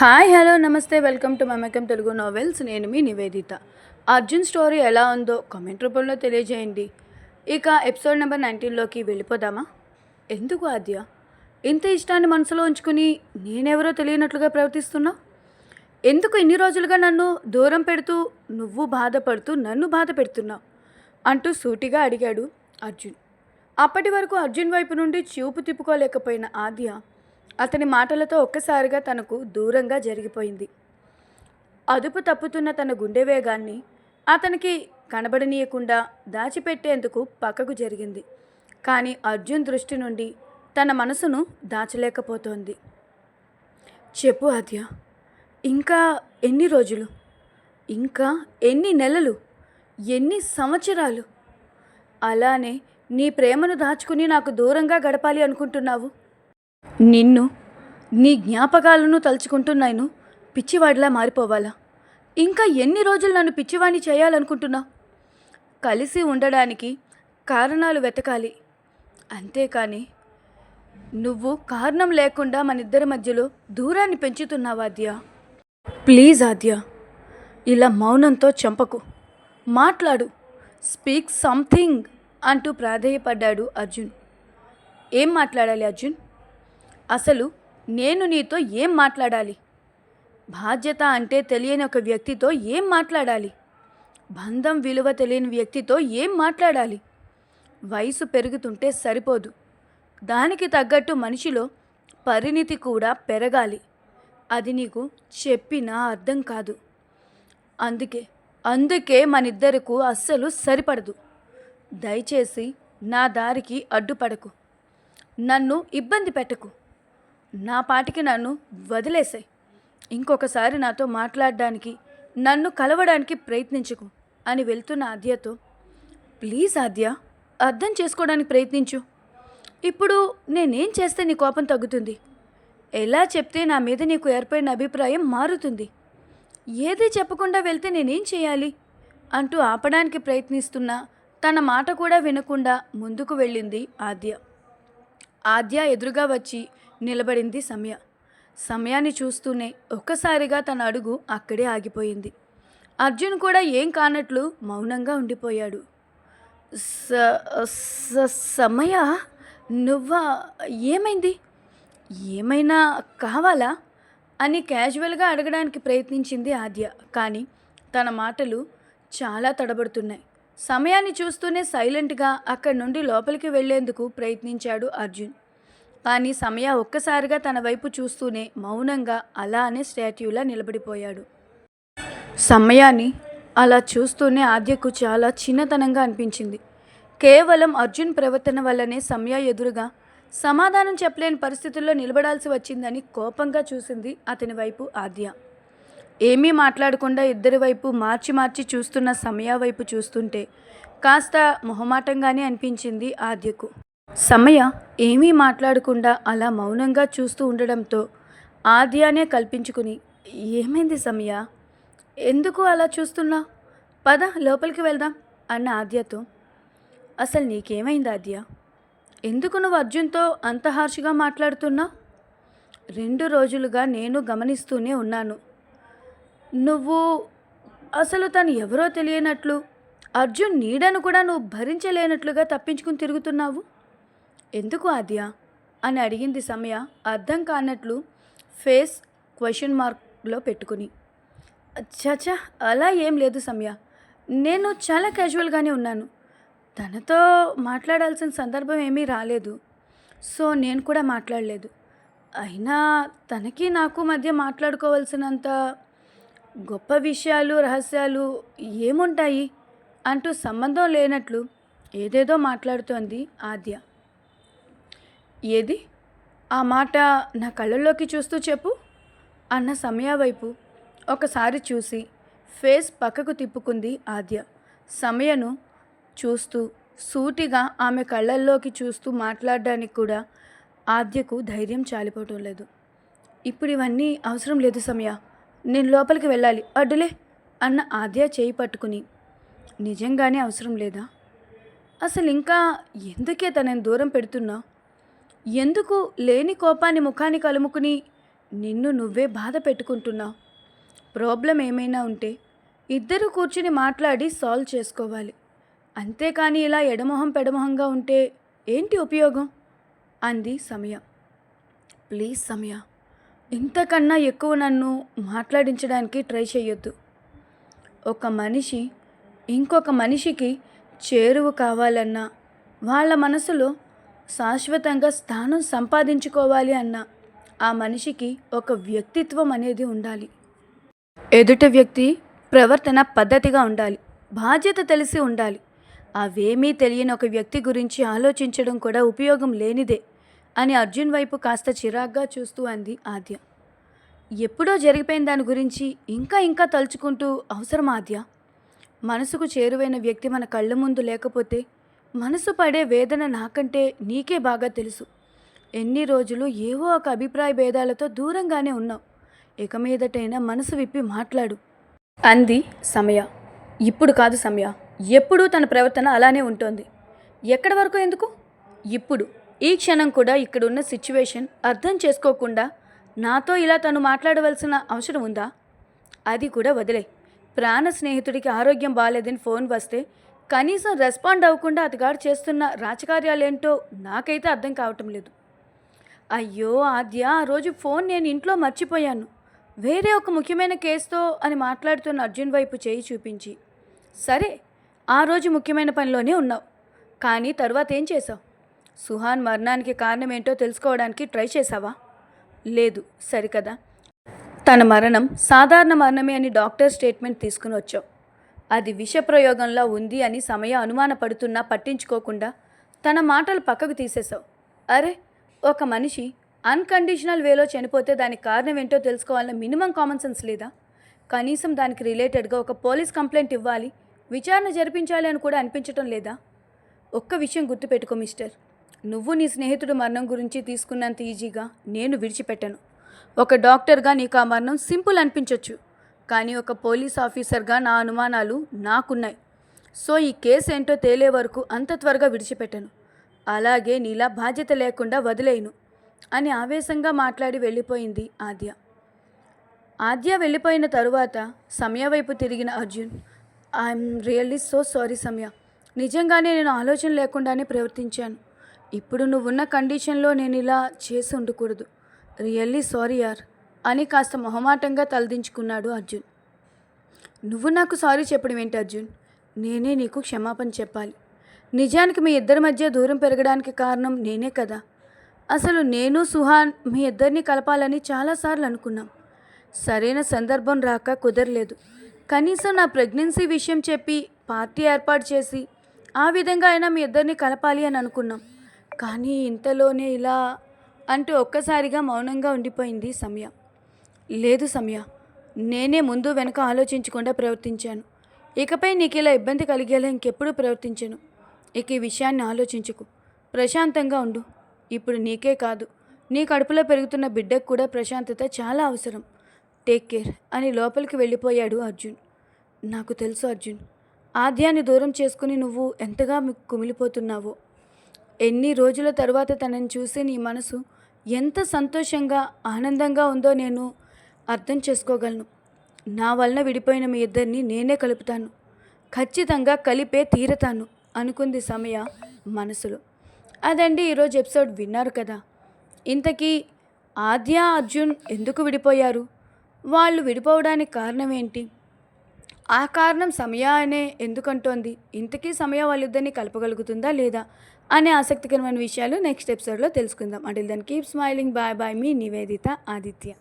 Hi hello నమస్తే welcome to Mamakam Telugu novels నేను మీ నివేదిత. అర్జున్ స్టోరీ ఎలా ఉందో కామెంట్ రూపంలో తెలియజేయండి. ఇక ఎపిసోడ్ నెంబర్ నైన్టీన్లోకి వెళ్ళిపోదామా? ఎందుకు ఆద్య? ఇంత ఇష్టాన్ని మనసులో ఉంచుకుని నేనెవరో తెలియనట్లుగా ప్రవర్తిస్తున్నా? ఎందుకు ఇన్ని రోజులుగా నన్ను దూరం పెడుతూ నువ్వు బాధపడుతూ నన్ను బాధ పెడుతున్నావు అంటూ సూటిగా అడిగాడు అర్జున్. అప్పటి వరకు అర్జున్ వైపు నుండి చూపు తిప్పుకోలేకపోయిన ఆద్య అతని మాటలతో ఒక్కసారిగా తనకు దూరంగా జరిగిపోయింది. అదుపు తప్పుతున్న తన గుండె వేగాన్ని అతనికి కనబడనీయకుండా దాచిపెట్టేందుకు పక్కకు జరిగింది. కానీ అర్జున్ దృష్టి నుండి తన మనసును దాచలేకపోతోంది. చెప్పు ఆద్య ఇంకా ఎన్ని రోజులు? ఇంకా ఎన్ని నెలలు? ఎన్ని సంవత్సరాలు? అలానే నీ ప్రేమను దాచుకుని నాకు దూరంగా గడపాలి అనుకుంటున్నావు? నిన్ను నీ జ్ఞాపకాలను తలుచుకుంటూ నేను పిచ్చివాడిలా మారిపోవాలా? ఇంకా ఎన్ని రోజులు నన్ను పిచ్చివాడిని చేయాలనుకుంటున్నా కలిసి ఉండడానికి కారణాలు వెతకాలి. అంతేకాని నువ్వు కారణం లేకుండా మన ఇద్దరి మధ్యలో దూరాన్ని పెంచుతున్నావు ఆద్య? ప్లీజ్ ఆద్య ఇలా మౌనంతో చంపకు. మాట్లాడు. స్పీక్ సంథింగ్ అంటూ ప్రాధేయపడ్డాడు అర్జున్. ఏం మాట్లాడాలి అర్జున్? అసలు నేను నీతో ఏం మాట్లాడాలి? బాధ్యత అంటే తెలియని ఒక వ్యక్తితో ఏం మాట్లాడాలి? బంధం విలువ తెలియని వ్యక్తితో ఏం మాట్లాడాలి? వయసు పెరుగుతుంటే సరిపోదు. దానికి తగ్గట్టు మనిషిలో పరిణితి కూడా పెరగాలి. అది నీకు చెప్పినా అర్థం కాదు. అందుకే అందుకే మనిద్దరకు అస్సలు సరిపడదు. దయచేసి నా దారికి అడ్డుపడకు. నన్ను ఇబ్బంది పెట్టకు. నా పాటికి నన్ను వదిలేసాయి. ఇంకొకసారి నాతో మాట్లాడడానికి నన్ను కలవడానికి ప్రయత్నించుకు అని వెళ్తున్న ఆద్యతో ప్లీజ్ ఆద్య అర్థం చేసుకోవడానికి ప్రయత్నించు. ఇప్పుడు నేనేం చేస్తే నీ కోపం తగ్గుతుంది? ఎలా చెప్తే నా మీద నీకు ఏర్పడిన అభిప్రాయం మారుతుంది? ఏది చెప్పకుండా వెళ్తే నేనేం చేయాలి? అంటూ ఆపడానికి ప్రయత్నిస్తున్నా తన మాట కూడా వినకుండా ముందుకు వెళ్ళింది ఆద్య. ఆద్య ఎదురుగా వచ్చి నిలబడింది సమయ. సమయాన్ని చూస్తూనే ఒక్కసారిగా తన అడుగు అక్కడే ఆగిపోయింది. అర్జున్ కూడా ఏం కానట్లు మౌనంగా ఉండిపోయాడు. స- స- సమయ నువ్వా ఏమైంది? ఏమైనా కావాలా? అని క్యాజువల్గా అడగడానికి ప్రయత్నించింది ఆద్య. కానీ తన మాటలు చాలా తడబడుతున్నాయి. సమయాన్ని చూస్తూనే సైలెంట్గా అక్కడి నుండి లోపలికి వెళ్ళేందుకు ప్రయత్నించాడు అర్జున్. కానీ సమయ ఒక్కసారిగా తన వైపు చూస్తూనే మౌనంగా అలానే స్టాట్యూలా నిలబడిపోయాడు. సమయాన్ని అలా చూస్తూనే ఆద్యకు చాలా చిన్నతనంగా అనిపించింది. కేవలం అర్జున్ ప్రవర్తన వల్లనే సమయ ఎదురుగా సమాధానం చెప్పలేని పరిస్థితుల్లో నిలబడాల్సి వచ్చిందని కోపంగా చూసింది అతని వైపు ఆద్య. ఏమీ మాట్లాడకుండా ఇద్దరి వైపు మార్చి మార్చి చూస్తున్న సమయ వైపు చూస్తుంటే కాస్త మొహమాటంగానే అనిపించింది ఆద్యకు. సమయ ఏమీ మాట్లాడకుండా అలా మౌనంగా చూస్తూ ఉండడంతో ఆద్యానే కల్పించుకుని ఏమైంది సమయ ఎందుకు అలా చూస్తున్నా? పద లోపలికి వెళ్దాం అన్న ఆద్యతో. అసలు నీకేమైంది ఆద్య? ఎందుకు నువ్వు అర్జున్తో అంత హార్ష్గా మాట్లాడుతున్నా? రెండు రోజులుగా నేను గమనిస్తూనే ఉన్నాను. నువ్వు అసలు తను ఎవరో తెలియనట్లు అర్జున్ నీడను కూడా నువ్వు భరించలేనట్లుగా తప్పించుకుని తిరుగుతున్నావు? ఎందుకు ఆద్య? అని అడిగింది సమయ అర్థం కానట్లు ఫేస్ క్వశ్చన్ మార్క్లో పెట్టుకుని. చచా అలా ఏం లేదు సమయ. నేను చాలా క్యాజువల్గానే ఉన్నాను. తనతో మాట్లాడాల్సిన సందర్భం ఏమీ రాలేదు. సో నేను కూడా మాట్లాడలేదు. అయినా తనకి నాకు మధ్య మాట్లాడుకోవాల్సినంత గొప్ప విషయాలు రహస్యాలు ఏముంటాయి? అంటూ సంబంధం లేనట్లు ఏదేదో మాట్లాడుతోంది ఆద్య. ఏది? ఆ మాట నా కళ్ళల్లోకి చూస్తూ చెప్పు. అన్న సమయ వైపు ఒకసారి చూసి ఫేస్ పక్కకు తిప్పుకుంది ఆద్య. సమయను చూస్తూ సూటిగా ఆమె కళ్ళల్లోకి చూస్తూ మాట్లాడడానికి కూడా ఆద్యకు ధైర్యం చాలిపోవటం లేదు. ఇప్పుడు ఇవన్నీ అవసరం లేదు సమయ. నేను లోపలికి వెళ్ళాలి. అడ్డులే అన్న ఆద్య చేయి పట్టుకుని. నిజంగానే అవసరం లేదా? అసలు ఇంకా ఎందుకే తనని దూరం పెడుతున్నా? ఎందుకు లేని కోపాన్ని ముఖానికి అలుముకుని నిన్ను నువ్వే బాధ పెట్టుకుంటున్నావు ప్రాబ్లం ఏమైనా ఉంటే ఇద్దరు కూర్చుని మాట్లాడి సాల్వ్ చేసుకోవాలి. అంతేకాని ఇలా ఎడమొహం పెడమొహంగా ఉంటే ఏంటి ఉపయోగం? అంది సమయ. ప్లీజ్ సమయ ఇంతకన్నా ఎక్కువ నన్ను మాట్లాడించడానికి ట్రై చేయొద్దు ఒక మనిషి ఇంకొక మనిషికి చేరువు కావాలన్నా వాళ్ళ మనసులో శాశ్వతంగా స్థానం సంపాదించుకోవాలి అన్న ఆ మనిషికి ఒక వ్యక్తిత్వం అనేది ఉండాలి. ఎదుట వ్యక్తి ప్రవర్తన పద్ధతిగా ఉండాలి. బాధ్యత తెలిసి ఉండాలి. అవేమీ తెలియని ఒక వ్యక్తి గురించి ఆలోచించడం కూడా ఉపయోగం లేనిదే అని అర్జున్ వైపు కాస్త చిరాగ్గా చూస్తూ అంది ఆద్య. ఎప్పుడో జరిగిపోయిన దాని గురించి ఇంకా ఇంకా తలుచుకుంటూ అవసరం ఆద్య? మనసుకు చేరువైన వ్యక్తి మన కళ్ళ ముందు లేకపోతే మనసు పడే వేదన నాకంటే నీకే బాగా తెలుసు. ఎన్ని రోజులు ఏవో ఒక అభిప్రాయ భేదాలతో దూరంగానే ఉన్నావు. ఇక మీదటైనా మనసు విప్పి మాట్లాడు. అంది సమయ. ఇప్పుడు కాదు సమయ. ఎప్పుడూ తన ప్రవర్తన అలానే ఉంటుంది. ఎక్కడి వరకు ఎందుకు? ఇప్పుడు. ఈ క్షణం కూడా ఇక్కడున్న సిచ్యువేషన్ అర్థం చేసుకోకుండా నాతో ఇలా తను మాట్లాడవలసిన అవసరం ఉందా? అది కూడా వదిలే. ప్రాణ స్నేహితుడికి ఆరోగ్యం బాగాలేదని ఫోన్ వస్తే కనీసం రెస్పాండ్ అవ్వకుండా అతగాడు చేస్తున్న రాజకార్యాలేంటో నాకైతే అర్థం కావటం లేదు. అయ్యో ఆద్య ఆ రోజు ఫోన్ నేను ఇంట్లో మర్చిపోయాను. వేరే ఒక ముఖ్యమైన కేసుతో అని మాట్లాడుతున్న అర్జున్ వైపు చేయి చూపించి సరే ఆ రోజు ముఖ్యమైన పనిలోనే ఉన్నావు. కానీ తర్వాత ఏం చేసావు సుహాన్ మరణానికి కారణం ఏంటో తెలుసుకోవడానికి ట్రై చేసావా లేదు సరికదా. తన మరణం సాధారణ మరణమే అని డాక్టర్ స్టేట్మెంట్ తీసుకుని వచ్చావు. అది విషప్రయోగంలా ఉంది అని సమయ అనుమానపడుతున్నా పట్టించుకోకుండా తన మాటలు పక్కకు తీసేశావు. అరే ఒక మనిషి అన్కండిషనల్ వేలో చనిపోతే దానికి కారణం ఏంటో తెలుసుకోవాలన్న మినిమం కామన్ సెన్స్ లేదా? కనీసం దానికి రిలేటెడ్గా ఒక పోలీస్ కంప్లైంట్ ఇవ్వాలి విచారణ జరిపించాలి అని కూడా అనిపించటం లేదా? ఒక్క విషయం గుర్తుపెట్టుకో మిస్టర్. నువ్వు నీ స్నేహితుడు మరణం గురించి తీసుకున్నంత ఈజీగా నేను విడిచిపెట్టను. ఒక డాక్టర్గా నీకు ఆ మరణం సింపుల్ అనిపించవచ్చు కానీ ఒక పోలీస్ ఆఫీసర్గా నా అనుమానాలు నాకున్నాయి. సో ఈ కేసు ఏంటో తేలే వరకు అంత త్వరగా విడిచిపెట్టను. అలాగే నీలా బాధ్యత లేకుండా వదిలేయను అని ఆవేశంగా మాట్లాడి వెళ్ళిపోయింది ఆద్య. ఆద్య వెళ్ళిపోయిన తరువాత సమయ వైపు తిరిగిన Arjun I'm really so sorry Samaya. నిజంగానే నేను ఆలోచన లేకుండానే ప్రవర్తించాను. ఇప్పుడు నువ్వున్న కండిషన్లో నేను ఇలా చేసి ఉండకూడదు. రియల్లీ సారీ యార్. అని కాస్త మొహమాటంగా తలదించుకున్నాడు అర్జున్. నువ్వు నాకు సారీ చెప్పడం ఏంటి అర్జున్? నేనే నీకు క్షమాపణ చెప్పాలి. నిజానికి మీ ఇద్దరి మధ్య దూరం పెరగడానికి కారణం నేనే కదా. అసలు నేను సుహాన్ మీ ఇద్దరిని కలపాలని చాలాసార్లు అనుకున్నాం. సరైన సందర్భం రాక కుదరలేదు. కనీసం నా ప్రెగ్నెన్సీ విషయం చెప్పి పార్టీ ఏర్పాటు చేసి ఆ విధంగా అయినా మీ ఇద్దరిని కలపాలి అని అనుకున్నాం. కానీ ఇంతలోనే ఇలా అంటూ ఒక్కసారిగా మౌనంగా ఉండిపోయింది సమయ. లేదు సమయ నేనే ముందు వెనక ఆలోచించకుండా ప్రవర్తించాను. ఇకపై నీకు ఇలా ఇబ్బంది కలిగేలా ఇంకెప్పుడు ప్రవర్తించను. ఇక ఈ విషయాన్ని ఆలోచించుకు. ప్రశాంతంగా ఉండు. ఇప్పుడు నీకే కాదు నీ కడుపులో పెరుగుతున్న బిడ్డకు కూడా ప్రశాంతత చాలా అవసరం. టేక్ కేర్ అని లోపలికి వెళ్ళిపోయాడు అర్జున్. నాకు తెలుసు అర్జున్ ఆద్యాన్ని దూరం చేసుకుని నువ్వు ఎంతగా కుమిలిపోతున్నావో. ఎన్ని రోజుల తర్వాత తనని చూసి నీ మనసు ఎంత సంతోషంగా ఆనందంగా ఉందో నేను అర్థం చేసుకోగలను. నా వలన విడిపోయిన మీ ఇద్దరిని నేనే కలుపుతాను. ఖచ్చితంగా కలిపే తీరతాను అనుకుంది సమయ మనసులో. అదండి ఈరోజు ఎపిసోడ్ విన్నారు కదా. ఇంతకీ ఆద్య అర్జున్ ఎందుకు విడిపోయారు? వాళ్ళు విడిపోవడానికి కారణం ఏంటి? ఆ కారణం సమయ అనే ఎందుకంటోంది? ఇంతకీ సమయ వాళ్ళిద్దరిని కలపగలుగుతుందా లేదా అనే ఆసక్తికరమైన విషయాలు నెక్స్ట్ ఎపిసోడ్లో తెలుసుకుందాం. అంటే దాన్ని కీప్ స్మైలింగ్ బాయ్ బాయ్ మీ నివేదిత ఆదిత్య.